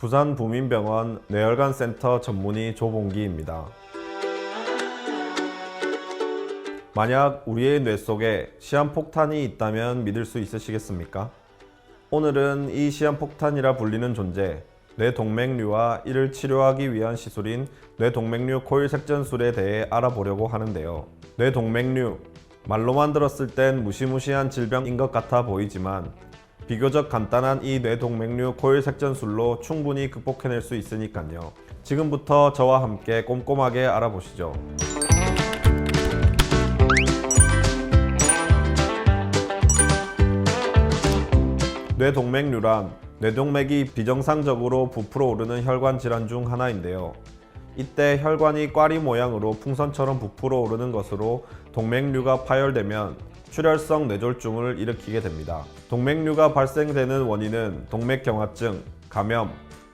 부산 부민병원 뇌혈관 센터 전문의 조봉기입니다. 만약 우리의 뇌 속에 시한폭탄이 있다면 믿을 수 있으시겠습니까? 오늘은 이 시한폭탄이라 불리는 존재, 뇌동맥류와 이를 치료하기 위한 시술인 뇌동맥류 코일 색전술에 대해 알아보려고 하는데요. 뇌동맥류, 말로만 들었을 땐 무시무시한 질병인 것 같아 보이지만 비교적 간단한 이 뇌동맥류 코일 색전술로 충분히 극복해낼 수 있으니까요. 지금부터 저와 함께 꼼꼼하게 알아보시죠. 뇌동맥류란 뇌동맥이 비정상적으로 부풀어 오르는 혈관 질환 중 하나인데요. 이때 혈관이 꽈리 모양으로 풍선처럼 부풀어 오르는 것으로 동맥류가 파열되면 출혈성 뇌졸중을 일으키게 됩니다. 동맥류가 발생되는 원인은 동맥경화증, 감염,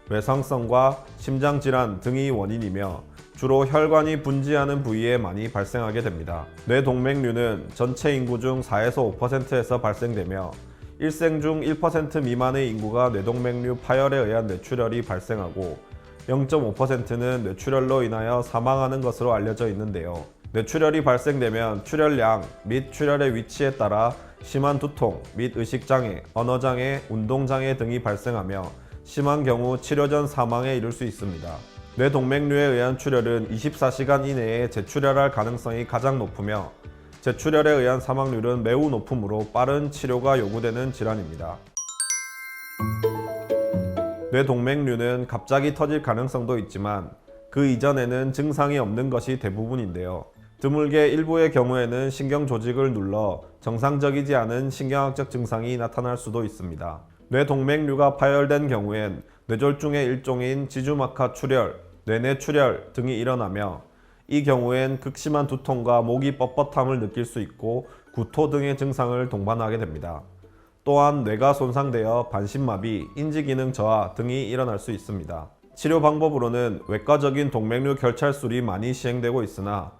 외상성과 심장질환 등이 원인이며 주로 혈관이 분지하는 부위에 많이 발생하게 됩니다. 뇌동맥류는 전체 인구 중 4에서 5%에서 발생되며 일생 중 1% 미만의 인구가 뇌동맥류 파열에 의한 뇌출혈이 발생하고 0.5%는 뇌출혈로 인하여 사망하는 것으로 알려져 있는데요. 뇌출혈이 발생되면 출혈량 및 출혈의 위치에 따라 심한 두통 및 의식장애, 언어장애, 운동장애 등이 발생하며 심한 경우 치료 전 사망에 이를 수 있습니다. 뇌동맥류에 의한 출혈은 24시간 이내에 재출혈할 가능성이 가장 높으며 재출혈에 의한 사망률은 매우 높으므로 빠른 치료가 요구되는 질환입니다. 뇌동맥류는 갑자기 터질 가능성도 있지만 그 이전에는 증상이 없는 것이 대부분인데요. 드물게 일부의 경우에는 신경 조직을 눌러 정상적이지 않은 신경학적 증상이 나타날 수도 있습니다. 뇌동맥류가 파열된 경우엔 뇌졸중의 일종인 지주막하 출혈, 뇌내 출혈 등이 일어나며 이 경우엔 극심한 두통과 목이 뻣뻣함을 느낄 수 있고 구토 등의 증상을 동반하게 됩니다. 또한 뇌가 손상되어 반신마비, 인지기능 저하 등이 일어날 수 있습니다. 치료 방법으로는 외과적인 동맥류 결찰술이 많이 시행되고 있으나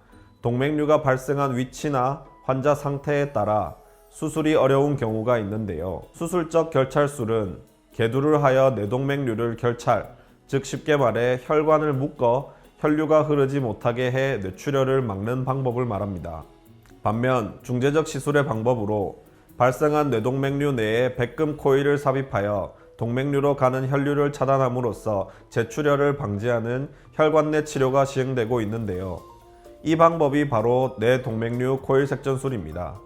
동맥류가 발생한 위치나 환자 상태에 따라 수술이 어려운 경우가 있는데요. 수술적 결찰술은 개두를 하여 뇌동맥류를 결찰, 즉 쉽게 말해 혈관을 묶어 혈류가 흐르지 못하게 해 뇌출혈을 막는 방법을 말합니다. 반면 중재적 시술의 방법으로 발생한 뇌동맥류 내에 백금 코일을 삽입하여 동맥류로 가는 혈류를 차단함으로써 재출혈을 방지하는 혈관 내 치료가 시행되고 있는데요. 이 방법이 바로 뇌동맥류 코일 색전술입니다.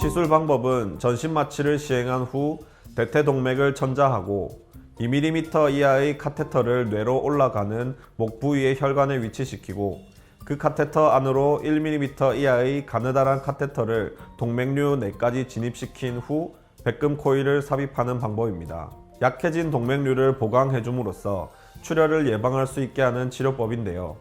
시술 방법은 전신 마취를 시행한 후 대퇴 동맥을 천자하고 2mm 이하의 카테터를 뇌로 올라가는 목 부위의 혈관에 위치시키고 그 카테터 안으로 1mm 이하의 가느다란 카테터를 동맥류 내까지 진입시킨 후 백금 코일을 삽입하는 방법입니다. 약해진 동맥류를 보강해줌으로써 출혈을 예방할 수 있게 하는 치료법인데요.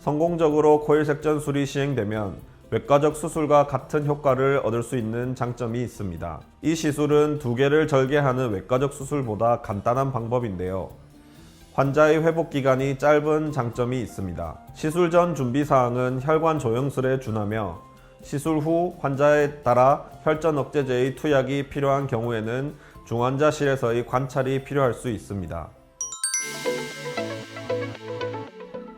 성공적으로 코일 색전술이 시행되면 외과적 수술과 같은 효과를 얻을 수 있는 장점이 있습니다. 이 시술은 두 개를 절개하는 외과적 수술보다 간단한 방법인데요. 환자의 회복 기간이 짧은 장점이 있습니다. 시술 전 준비 사항은 혈관 조영술에 준하며 시술 후 환자에 따라 혈전 억제제의 투약이 필요한 경우에는 중환자실에서의 관찰이 필요할 수 있습니다.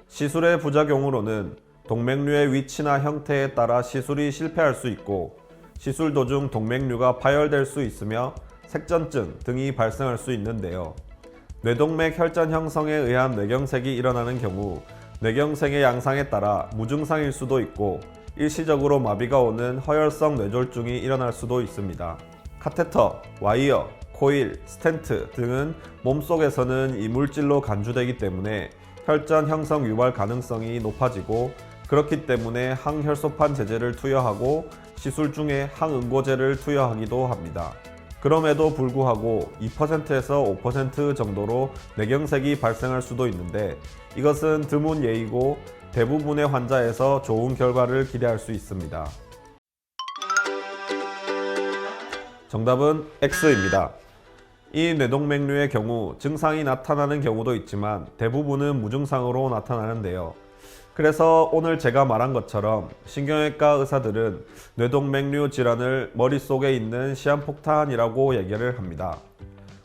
시술의 부작용으로는 동맥류의 위치나 형태에 따라 시술이 실패할 수 있고 시술 도중 동맥류가 파열될 수 있으며 색전증 등이 발생할 수 있는데요. 뇌동맥 혈전 형성에 의한 뇌경색이 일어나는 경우 뇌경색의 양상에 따라 무증상일 수도 있고 일시적으로 마비가 오는 허혈성 뇌졸중이 일어날 수도 있습니다. 카테터, 와이어, 코일, 스텐트 등은 몸속에서는 이물질로 간주되기 때문에 혈전 형성 유발 가능성이 높아지고 그렇기 때문에 항혈소판 제제를 투여하고 시술 중에 항응고제를 투여하기도 합니다. 그럼에도 불구하고 2%에서 5% 정도로 뇌경색이 발생할 수도 있는데 이것은 드문 예이고 대부분의 환자에서 좋은 결과를 기대할 수 있습니다. 정답은 X입니다. 이 뇌동맥류의 경우 증상이 나타나는 경우도 있지만 대부분은 무증상으로 나타나는데요. 그래서 오늘 제가 말한 것처럼 신경외과 의사들은 뇌동맥류 질환을 머릿속에 있는 시한폭탄이라고 얘기를 합니다.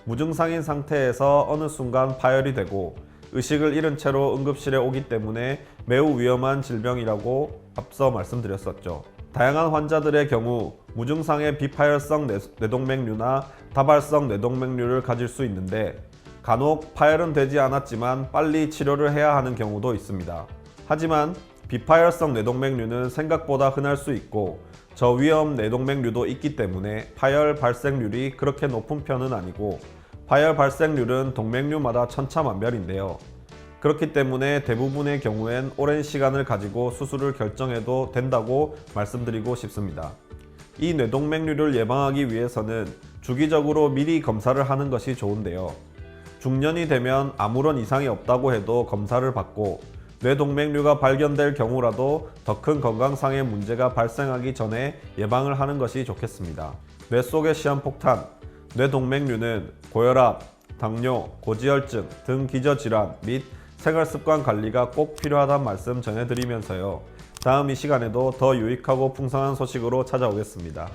무증상인 상태에서 어느 순간 파열이 되고 의식을 잃은 채로 응급실에 오기 때문에 매우 위험한 질병이라고 앞서 말씀드렸었죠. 다양한 환자들의 경우 무증상의 비파열성 뇌- 뇌동맥류나 다발성 뇌동맥류를 가질 수 있는데 간혹 파열은 되지 않았지만 빨리 치료를 해야 하는 경우도 있습니다. 하지만 비파열성 뇌동맥류는 생각보다 흔할 수 있고 저위험 뇌동맥류도 있기 때문에 파열 발생률이 그렇게 높은 편은 아니고 파열 발생률은 동맥류마다 천차만별인데요. 그렇기 때문에 대부분의 경우엔 오랜 시간을 가지고 수술을 결정해도 된다고 말씀드리고 싶습니다. 이 뇌동맥류를 예방하기 위해서는 주기적으로 미리 검사를 하는 것이 좋은데요. 중년이 되면 아무런 이상이 없다고 해도 검사를 받고 뇌동맥류가 발견될 경우라도 더 큰 건강상의 문제가 발생하기 전에 예방을 하는 것이 좋겠습니다. 뇌 속의 시한폭탄, 뇌동맥류는 고혈압, 당뇨, 고지혈증 등 기저질환 및 생활습관 관리가 꼭 필요하다는 말씀 전해드리면서요. 다음 이 시간에도 더 유익하고 풍성한 소식으로 찾아오겠습니다.